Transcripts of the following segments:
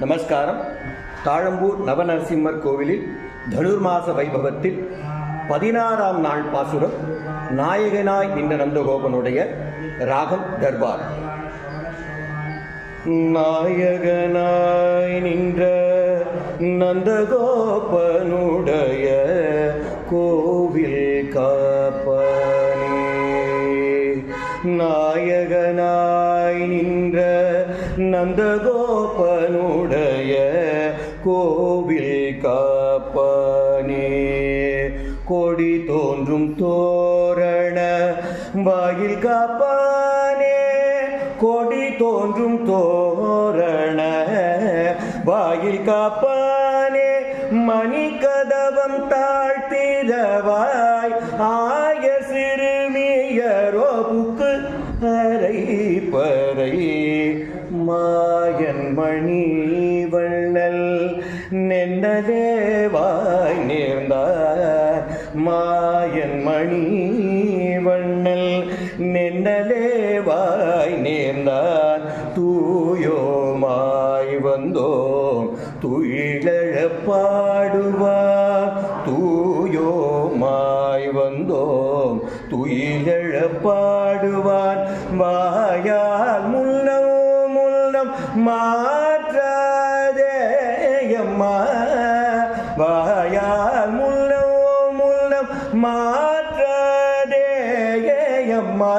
நமஸ்காரம். தாழம்பூர் நவநரசிம்மர் கோவிலில் தனுர்மாச வைபவத்தில் பதினாறாம் நாள் பாசுரம் நாயகனாய் நின்ற நந்தகோபனுடைய ராகம் தர்பார். நாயகனாய் நின்ற நந்தகோபனுடைய கோவில் காப்பனே. நாயகனாய் நின்ற நந்தகோபனுடைய கோவில் காப்பனே. கொடி தோன்றும் தோரண வாயில் காப்பானே. கொடி தோன்றும் தோரண வாயில் காப்பானே. மணி கதவம் தாழ்த்திதவாய் ஆய சிறுமியரோ புக்கு அரை பறை. மாயன் மணி வள்ளல் நெண்டதேவாய் நேர்ந்தார் மாயன் மணி வண்ணல் நெண்டதேவாய் நேர்ந்தார் தூயோமாய் வந்தோம் துயிலழ பாடுவார் தூயோமாய் வந்தோம் துயிலழ பாடுவான் வாயால் முன்னம் மனம் மாற்றாதே அம்மா. வாயால் முள்ளம் முள்ளம் மாற்றாதே அம்மா.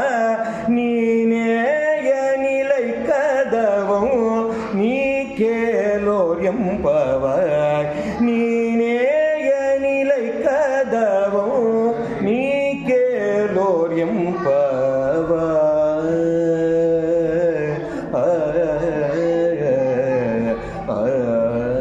நீனேய நிலை கதவும் நீ கேலோர் எம்பவாய் நீனேய நிலை கதவும் நீ கேலோர் எம்பவாய் uh,